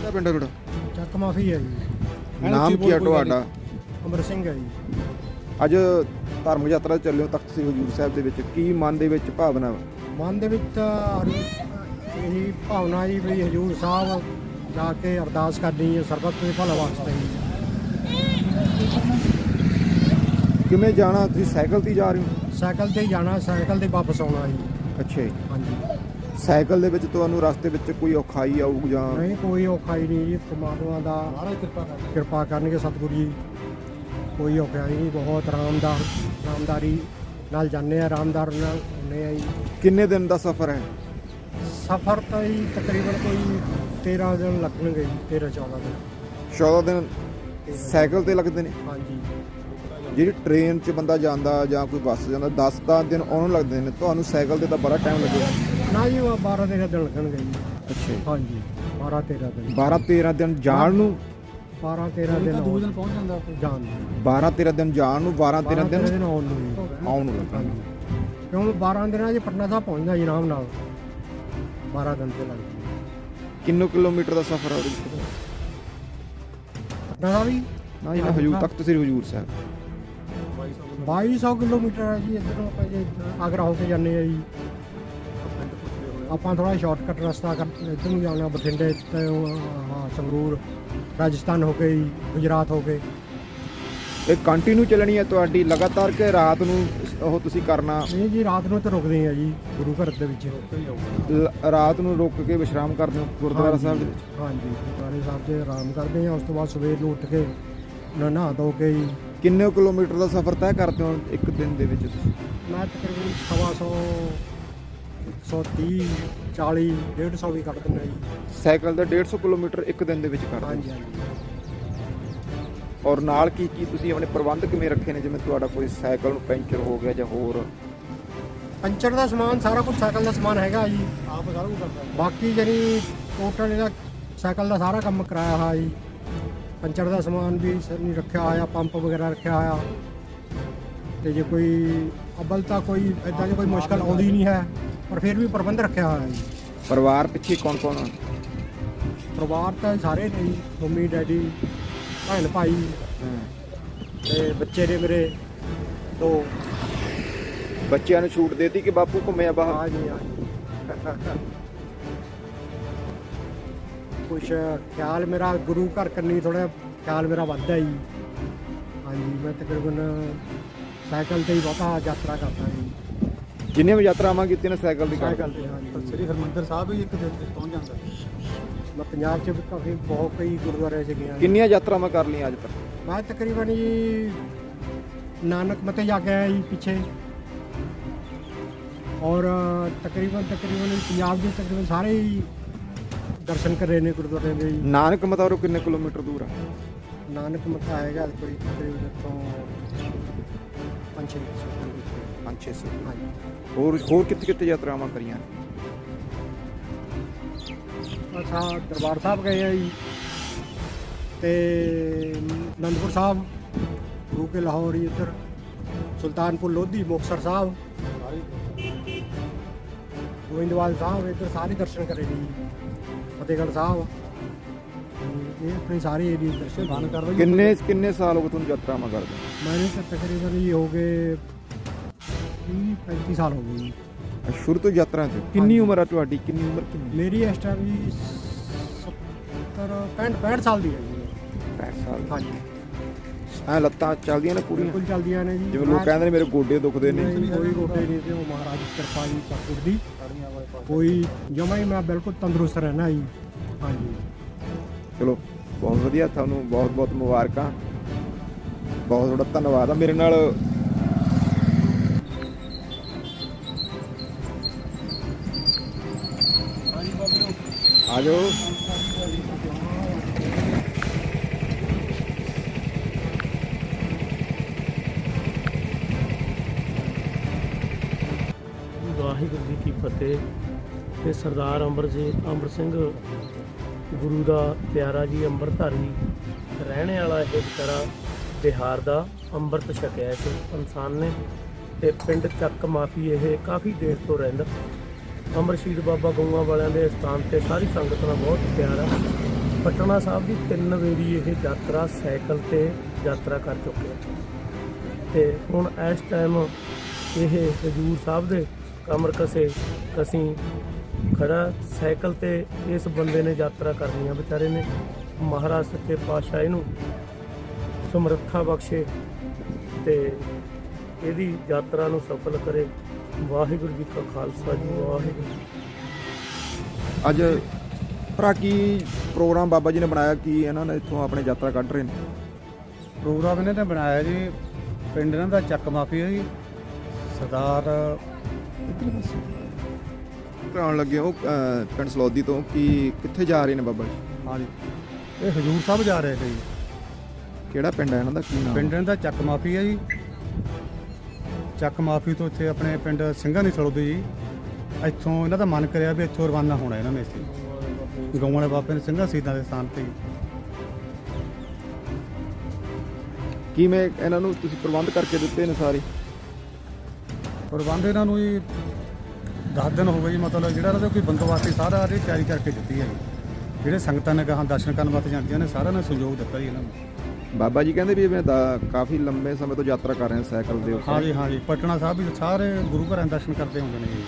ਕਿਹੜਾ ਪਿੰਡ ਤੁਹਾਡਾ? ਚੱਕ ਮਾਫੀ ਹੈ ਜੀ। ਨਾਮ ਕੀ ਹੈ ਤੁਹਾਡਾ? ਅਮਰ ਸਿੰਘ ਹੈ ਜੀ। ਅੱਜ ਧਾਰਮਿਕ ਯਾਤਰਾ ਤੇ ਚੱਲਿਓ ਤਖਤ ਸ੍ਰੀ ਹਜੂਰ ਸਾਹਿਬ ਦੇ ਵਿੱਚ। ਕੀ ਮਨ ਦੇ ਵਿੱਚ ਭਾਵਨਾ? ਮਨ ਦੇ ਵਿੱਚ ਤਾਂ ਇਹੀ ਭਾਵਨਾ ਜੀ ਵੀ ਹਜੂਰ ਸਾਹਿਬ ਜਾ ਕੇ ਅਰਦਾਸ ਕਰਨੀ ਹੈ ਸਰਬੱਤ ਦੇ ਭਲਾ ਵਾਸਤੇ। ਕਿਵੇਂ ਜਾਣਾ? ਤੁਸੀਂ ਸਾਈਕਲ ਤੇ ਜਾ ਰਹੇ ਹੋ? ਸਾਈਕਲ ਤੇ ਜਾਣਾ ਸਾਈਕਲ ਤੇ ਵਾਪਸ ਆਉਣਾ ਜੀ। ਅੱਛਾ ਜੀ। ਹਾਂਜੀ। ਸਾਈਕਲ ਦੇ ਵਿੱਚ ਤੁਹਾਨੂੰ ਰਸਤੇ ਵਿੱਚ ਕੋਈ ਔਖਾਈ ਆਊ ਜਾਂ? ਨਹੀਂ ਕੋਈ ਔਖਾਈ ਨਹੀਂ ਜੀ। ਪਰਮਾਤਮਾ ਦਾ ਕਿਰਪਾ ਕਰਨਗੇ। ਸਤਿਗੁਰੂ ਜੀ। ਕੋਈ ਔਖਾਈ ਨਹੀਂ ਬਹੁਤ ਆਰਾਮਦਾਰ ਆਰਾਮਦਾਰੀ ਨਾਲ ਜਾਂਦੇ ਆ ਆਰਾਮਦਾਰ ਨਾਲ ਆਉਂਦੇ ਆ ਜੀ। ਕਿੰਨੇ ਦਿਨ ਦਾ ਸਫ਼ਰ ਹੈ? ਸਫ਼ਰ ਤਾਂ ਜੀ ਤਕਰੀਬਨ ਕੋਈ 13 ਦਿਨ ਲੱਗਣਗੇ ਜੀ 13 14 ਦਿਨ। 14 ਦਿਨ ਸਾਈਕਲ ਤੇ ਲੱਗਦੇ ਨੇ? ਹਾਂਜੀ। ਜਿਹੜੀ ਟ੍ਰੇਨ 'ਚ ਬੰਦਾ ਜਾਂਦਾ ਜਾਂ ਕੋਈ ਬੱਸ ਜਾਂਦਾ 10 10 ਦਿਨ ਉਹਨੂੰ ਲੱਗਦੇ ਨੇ। ਤੁਹਾਨੂੰ ਸਾਈਕਲ ਤੇ ਤਾਂ ਬੜਾ ਟਾਈਮ ਲੱਗੇਗਾ। ਨਾ ਜੀ ਉਹ 12 13 ਦਿਨ ਲੱਗਣਗੇ ਜੀ। ਅੱਛਾ ਜੀ। ਹਾਂਜੀ 12 13 ਦਿਨ। 12 13 ਦਿਨ ਜਾਣ ਨੂੰ? 12 13 ਦਿਨ ਦੋ ਦਿਨ ਪਹੁੰਚ ਜਾਂਦਾ ਜਾਣ ਨੂੰ। 12 13 ਦਿਨ ਜਾਣ ਨੂੰ 12 13 ਦਿਨ ਆਉਣ ਨੂੰ ਜੀ। ਆਉਣ ਨੂੰ ਲੱਗਣਗੇ। ਕਿਉਂ 12 ਦਿਨਾਂ 'ਚ ਪਟਨਾ ਸਾਹਿਬ ਪਹੁੰਚਦਾ ਜੀ ਆਰਾਮ ਨਾਲ। 12 ਦਿਨ ਤੇ ਲੱਗਦੇ ਕਿੰਨੇ ਕਿਲੋਮੀਟਰ ਦਾ ਸਫ਼ਰ ਹੈ? ਪਟਨਾ ਸਾਹਿਬ ਨਾ ਜੀ ਨਾ ਹਜੂਰ ਤਖਤ ਸ੍ਰੀ ਹਜੂਰ ਸਾਹਿਬ। 2200 ਕਿਲੋਮੀਟਰ ਹੈ ਜੀ ਇੱਧਰੋਂ ਆਪਾਂ ਜੇ ਆਗਰਾ ਹੋ ਕੇ ਜਾਂਦੇ ਆ ਜੀ। ਆਪਾਂ ਥੋੜਾ ਸ਼ਾਰਟਕਟ ਰਸਤਾ ਕਰ ਇੱਧਰ ਨੂੰ ਜਾਣਾ ਬਠਿੰਡੇ ਤੇ ਸੰਗਰੂਰ ਰਾਜਸਥਾਨ ਹੋ ਕੇ ਗੁਜਰਾਤ ਹੋ ਕੇ ਇਹ ਕੰਟੀਨਿਊ ਚੱਲਣੀ ਹੈ ਤੁਹਾਡੀ ਲਗਾਤਾਰ ਕਿ ਰਾਤ ਨੂੰ ਉਹ ਤੁਸੀਂ ਕਰਨਾ? ਨਹੀਂ ਜੀ ਰਾਤ ਨੂੰ ਤੇ ਰੁਕਦੇ ਆ ਜੀ ਗੁਰੂ ਘਰ ਦੇ ਵਿੱਚ। ਲ- ਰਾਤ ਨੂੰ ਰੁਕ ਕੇ ਵਿਸ਼ਰਾਮ ਕਰਦੇ ਹੋ ਗੁਰਦੁਆਰਾ ਸਾਹਿਬ ਦੇ ਵਿੱਚ? ਹਾਂਜੀ ਗੁਰਦੁਆਰੇ ਸਾਹਿਬ 'ਚ ਆਰਾਮ ਕਰਦੇ ਆ ਉਸ ਤੋਂ ਬਾਅਦ ਸਵੇਰ ਨੂੰ ਉੱਠ ਕੇ ਨਾ ਨਹਾ ਧੋ ਕੇ ਜੀ। ਕਿੰਨੇ ਕਿਲੋਮੀਟਰ ਦਾ ਸਫ਼ਰ ਤੈਅ ਕਰਦੇ ਹੋ ਇੱਕ ਦਿਨ ਦੇ ਵਿੱਚ ਤੁਸੀਂ? ਮੈਂ ਤਕਰੀਬਨ ਸਵਾ ਸੌ 130 40 150 ਵੀ ਕੱਢ ਦਿੰਦਾ ਜੀ। ਸਾਈਕਲ ਦਾ 150 ਕਿਲੋਮੀਟਰ ਇੱਕ ਦਿਨ ਦੇ ਵਿੱਚ ਕਰਦੇ ਹਾਂਜੀ ਹਾਂਜੀ। ਹੋ ਔਰ ਨਾਲ ਕੀ ਕੀ ਤੁਸੀਂ ਆਪਣੇ ਪ੍ਰਬੰਧ ਕਿਵੇਂ ਰੱਖੇ ਨੇ? ਜਿਵੇਂ ਤੁਹਾਡਾ ਕੋਈ ਸਾਈਕਲ ਨੂੰ ਪੈਂਚਰ ਹੋ ਗਿਆ ਜਾਂ ਹੋਰ? ਪੰਚਰ ਦਾ ਸਮਾਨ ਸਾਰਾ ਕੁਝ ਸਾਈਕਲ ਦਾ ਸਮਾਨ ਹੈਗਾ ਜੀ। ਆਪ ਸਾਰਾ ਕੁਝ ਕਰਦਾ ਬਾਕੀ ਜਿਹੜੀ ਟੋਟਲ ਇਹਦਾ ਸਾਈਕਲ ਦਾ ਸਾਰਾ ਕੰਮ ਕਰਾਇਆ ਹੋਇਆ ਜੀ। ਪੰਚਰ ਦਾ ਸਮਾਨ ਵੀ ਸਰ ਨਹੀਂ ਰੱਖਿਆ ਹੋਇਆ ਪੰਪ ਵਗੈਰਾ ਰੱਖਿਆ ਹੋਇਆ। ਤੇ ਜੇ ਕੋਈ ਅਬਲ ਤਾਂ ਕੋਈ ਇਦਾਂ ਦੀ ਕੋਈ ਮੁਸ਼ਕਲ ਆਉਂਦੀ ਨਹੀਂ ਹੈ। ਪਰ ਫਿਰ ਵੀ ਪ੍ਰਬੰਧ ਰੱਖਿਆ ਹੋਇਆ ਜੀ। ਪਰਿਵਾਰ ਪਿੱਛੇ ਕੌਣ ਕੌਣ ਆ? ਪਰਿਵਾਰ ਤਾਂ ਸਾਰੇ ਨੇ ਜੀ ਮੰਮੀ ਡੈਡੀ ਭੈਣ ਭਾਈ ਤੇ ਬੱਚੇ ਨੇ ਮੇਰੇ ਦੋ। ਬੱਚਿਆਂ ਨੂੰ ਛੂਟ ਦੇਤੀ ਕਿ ਬਾਪੂ ਘੁੰਮਿਆ ਬਾਹਰ? ਆ ਜੀ ਆ ਜੀ। ਕੁਛ ਖਿਆਲ ਮੇਰਾ ਗੁਰੂ ਘਰ ਕਰਨੀ ਥੋੜਾ ਖਿਆਲ ਮੇਰਾ ਵੱਧਦਾ ਜੀ। ਹਾਂਜੀ ਮੈਂ ਤਕਰੀਬਨ ਸਾਈਕਲ ਤੇ ਹੀ ਬਹੁਤਾ ਯਾਤਰਾ ਕਰਦਾ ਜੀ। ਜਿੰਨੇ ਵੀ ਯਾਤਰਾਵਾਂ ਕੀਤੀਆਂ ਨੇ ਸਾਈਕਲ ਦੀ ਕਰਦੇ ਹਾਂਜੀ। ਸ੍ਰੀ ਹਰਮੰਦਰ ਸਾਹਿਬ ਵੀ ਇੱਕ ਦਿਨ ਤੇ ਪਹੁੰਚ ਜਾਂਦਾ। ਮੈਂ ਪੰਜਾਬ 'ਚ ਵੀ ਕਾਫੀ ਬਹੁਤ ਕਈ ਗੁਰਦੁਆਰੇ 'ਚ ਗਿਆ। ਕਿੰਨੀਆਂ ਯਾਤਰਾਵਾਂ ਕਰ ਲਈਆਂ ਅੱਜ ਤੱਕ? ਮੈਂ ਤਕਰੀਬਨ ਜੀ ਨਾਨਕ ਮਤੇ ਜਾ ਕੇ ਆਇਆ ਜੀ ਪਿੱਛੇ। ਔਰ ਤਕਰੀਬਨ ਤਕਰੀਬਨ ਪੰਜਾਬ ਦੇ ਤਕਰੀਬਨ ਸਾਰੇ ਹੀ ਦਰਸ਼ਨ ਕਰ ਰਹੇ ਨੇ ਗੁਰਦੁਆਰੇ ਦੇ ਜੀ। ਨਾਨਕ ਮਤਾਰੋ ਕਿੰਨੇ ਕਿਲੋਮੀਟਰ ਦੂਰ ਆ? ਨਾਨਕ ਮੱਥਾ ਆਏਗਾ ਕੋਈ ਤਕਰੀਬਨ ਤੋਂ ਪੰਜ ਛੇ ਸੌ ਕਿਲੋਮੀਟਰ 5-600 ਹਾਂਜੀ। ਹੋਰ ਹੋਰ ਕਿੱਥੇ ਕਿੱਥੇ ਯਾਤਰਾਵਾਂ ਕਰੀਆਂ ਨੇ? ਅਸਾਂ ਦਰਬਾਰ ਸਾਹਿਬ ਗਏ ਆ ਜੀ। ਤੇ ਅਨੰਦਪੁਰ ਸਾਹਿਬ ਗੁਰੂ ਕੇ ਲਾਹੌਰ ਹੀ ਇੱਧਰ ਸੁਲਤਾਨਪੁਰ ਲੋਧੀ ਮੁਕਤਸਰ ਸਾਹਿਬ। ਗੋਇੰਦਵਾਲ ਸਾਹਿਬ ਇੱਧਰ ਸਾਰੇ ਦਰਸ਼ਨ ਕਰੇ ਜੀ। ਫਤਿਹਗੜ੍ਹ ਸਾਹਿਬ। ਇਹ ਆਪਣੇ ਸਾਰੇ ਏਰੀਏ ਦਰਸ਼ਨ ਦਾਨ ਕਰਦਾ ਕਿੰਨੇ ਕਿੰਨੇ ਸਾਲ ਹੋ ਗਏ ਤੁਹਾਨੂੰ ਯਾਤਰਾਵਾਂ ਕਰਦੇ ਮੈਨੂੰ ਤਾਂ ਤਕਰੀਬਨ ਹੀ ਹੋ ਗਏ 30 35 ਸਾਲ ਹੋ ਗਏ ਜੀ। ਸ਼ੁਰੂ ਤੋਂ ਯਾਤਰਾ ਤੇ ਕਿੰਨੀ ਉਮਰ ਆ ਤੁਹਾਡੀ? ਕਿੰਨੀ ਉਮਰ ਕਿੰਨੀ? ਮੇਰੀ ਇਸ ਟਾਈਮ ਜੀ 70 65 65 ਸਾਲ ਦੀ ਹੈ ਜੀ। 65 ਸਾਲ ਹਾਂਜੀ। ਐ ਲੱਤਾਂ ਚੱਲਦੀਆਂ ਨੇ ਪੂਰੀਆਂ? ਬਿਲਕੁਲ ਚੱਲਦੀਆਂ ਨੇ ਜੀ। ਜਿਵੇਂ ਲੋਕ ਕਹਿੰਦੇ ਨੇ ਮੇਰੇ ਗੋਡੇ ਦੁਖਦੇ ਨੇ। ਨਹੀਂ, ਕੋਈ ਗੋਡੇ ਨਹੀਂ ਤੇ ਉਹ ਮਹਾਰਾਜ ਦੀ ਕਿਰਪਾ ਜੀ ਸਤਿਗੁਰ ਦੀ। ਕੋਈ ਜਮਾ ਹੀ ਮੈਂ ਬਿਲਕੁਲ ਤੰਦਰੁਸਤ ਰਹਿਣਾ ਜੀ। ਹਾਂਜੀ। ਚਲੋ, ਬਹੁਤ ਵਧੀਆ ਤੁਹਾਨੂੰ ਬਹੁਤ ਬਹੁਤ ਮੁਬਾਰਕਾਂ। ਬਹੁਤ ਤੁਹਾਡਾ ਧੰਨਵਾਦ ਆ ਮੇਰੇ ਨਾਲ। ਆ ਵਾਹਿਗੁਰੂ ਜੀ ਕੀ ਫਤਿਹ। ਤੇ ਸਰਦਾਰ ਅੰਬਰ ਜੀ ਅੰਬਰ ਸਿੰਘ ਗੁਰੂ ਦਾ ਪਿਆਰਾ ਜੀ ਅੰਮ੍ਰਿਤਧਾਰੀ ਰਹਿਣੇ ਵਾਲਾ ਇਹ ਵਿਚਾਰਾ ਬਿਹਾਰ ਦਾ ਅੰਮ੍ਰਿਤ ਛਕਿਆ ਇਸ ਇਨਸਾਨ ਨੇ ਤੇ ਪਿੰਡ ਚੱਕ ਮਾਫੀ ਇਹ ਕਾਫੀ ਦੇਰ ਤੋਂ ਰਹਿੰਦਾ। ਅਮਰ ਬਾਬਾ ਗਊਆਂ ਵਾਲਿਆਂ ਦੇ ਸਥਾਨ ਤੇ ਸਾਰੀ ਸੰਗਤ ਦਾ ਬਹੁਤ ਪਿਆਰ ਆ। ਪਟਨਾ ਸਾਹਿਬ ਦੀ ਤਿੰਨ ਵੇਰੀ ਇਹ ਯਾਤਰਾ ਸਾਈਕਲ ਤੇ ਯਾਤਰਾ ਕਰ ਚੁੱਕੇ ਆ। ਤੇ ਹੁਣ ਇਸ ਟਾਈਮ ਇਹ ਹਜੂਰ ਸਾਹਿਬ ਦੇ ਕਮਰ ਕਸੇ ਕਸੀਂ ਖੜਾ ਸਾਈਕਲ ਤੇ ਇਸ ਬੰਦੇ ਨੇ ਯਾਤਰਾ ਕਰਨੀ ਆ। ਵਿਚਾਰੇ ਨੇ ਮਹਾਰਾਜ ਸੱਚੇ ਪਾਤਸ਼ਾਹ ਇਹਨੂੰ ਸਮਰੱਥਾ ਬਖਸ਼ੇ ਤੇ ਇਹਦੀ ਯਾਤਰਾ ਨੂੰ ਸਫਲ ਕਰੇ। ਵਾਹਿਗੁਰੂ ਜੀ ਕਾ ਖਾਲਸਾ ਜੀ ਵਾਹਿਗੁਰੂ ਅੱਜ ਭਰਾ ਕੀ ਪ੍ਰੋਗਰਾਮ ਬਾਬਾ ਜੀ ਨੇ ਬਣਾਇਆ? ਕੀ ਇਹਨਾਂ ਨੇ ਇੱਥੋਂ ਆਪਣੇ ਯਾਤਰਾ ਕੱਢ ਰਹੇ ਨੇ? ਪ੍ਰੋਗਰਾਮ ਇਹਨਾਂ ਨੇ ਬਣਾਇਆ ਜੀ। ਪਿੰਡ ਇਹਨਾਂ ਦਾ ਚੱਕ ਮਾਫੀ ਹੈ ਜੀ ਸਰਦਾਰ ਆਉਣ ਲੱਗੇ ਉਹ ਅਹ, ਪਿੰਡ ਸਲੌਦੀ ਤੋਂ ਕੀ ਕਿੱਥੇ ਜਾ ਰਹੇ ਨੇ ਬਾਬਾ ਜੀ? ਹਾਂਜੀ। ਇਹ ਹਜੂਰ ਸਾਹਿਬ ਜਾ ਰਹੇ ਸੀ। ਕਿਹੜਾ ਪਿੰਡ ਹੈ ਇਹਨਾਂ ਦਾ? ਕੀ ਨਾਮ? ਪਿੰਡ ਇਹਨਾਂ ਦਾ ਚੱਕ ਮਾਫੀ ਹੈ ਜੀ। ਚੱਕ ਮਾਫੀ ਤੋਂ ਇੱਥੇ ਆਪਣੇ ਪਿੰਡ ਸਿੰਘਾਂ ਦੀ ਸਲੋਦੀ ਜੀ। ਇੱਥੋਂ ਇਹਨਾਂ ਦਾ ਮਨ ਕਰਿਆ ਵੀ ਇੱਥੋਂ ਰਵਾਨਾ ਹੋਣਾ ਇਹਨਾਂ ਨੇ ਇੱਥੇ। ਗਊ ਵਾਲੇ ਬਾਬੇ ਨੇ ਸਿੰਘਾਂ ਸ਼ਹੀਦਾਂ ਦੇ ਸਥਾਨ ਤੇ ਜੀ। ਕਿਵੇਂ ਇਹਨਾਂ ਨੂੰ ਤੁਸੀਂ ਪ੍ਰਬੰਧ ਕਰਕੇ ਦਿੱਤੇ ਨੇ ਸਾਰੇ? ਪ੍ਰਬੰਧ ਇਹਨਾਂ ਨੂੰ ਜੀ 10 ਦਿਨ ਹੋ ਗਏ ਜੀ ਮਤਲਬ ਜਿਹੜਾ ਇਹਨਾਂ ਦਾ ਕੋਈ ਬੰਦੋਬਸਤ ਸਾਰਾ ਇਹ ਤਿਆਰੀ ਕਰਕੇ ਦਿੱਤੀ ਹੈ ਜੀ। ਜਿਹੜੇ ਸੰਗਤਾਂ ਨੇ ਕਹਾਂ ਦਰਸ਼ਨ ਕਰਨ ਵਾਸਤੇ ਜਾਂਦੀਆਂ ਨੇ ਸਾਰਿਆਂ ਨੇ ਸਹਿਯੋਗ ਦਿੱਤਾ ਜੀ ਇਹਨਾਂ ਨੂੰ। ਬਾਬਾ ਜੀ ਕਹਿੰਦੇ ਵੀ ਮੈਂ ਦਾ- ਕਾਫੀ ਲੰਬੇ ਸਮੇਂ ਤੋਂ ਯਾਤਰਾ ਕਰ ਰਹੇ ਸਾਈਕਲ ਦੇ ਉੱਤੇ। ਹਾਂਜੀ ਹਾਂਜੀ। ਪਟਨਾ ਸਾਹਿਬ ਵੀ ਸਾਰੇ ਗੁਰੂ ਘਰਾਂ ਦੇ ਦਰਸ਼ਨ ਕਰਦੇ ਹੁੰਦੇ ਨੇ ਜੀ।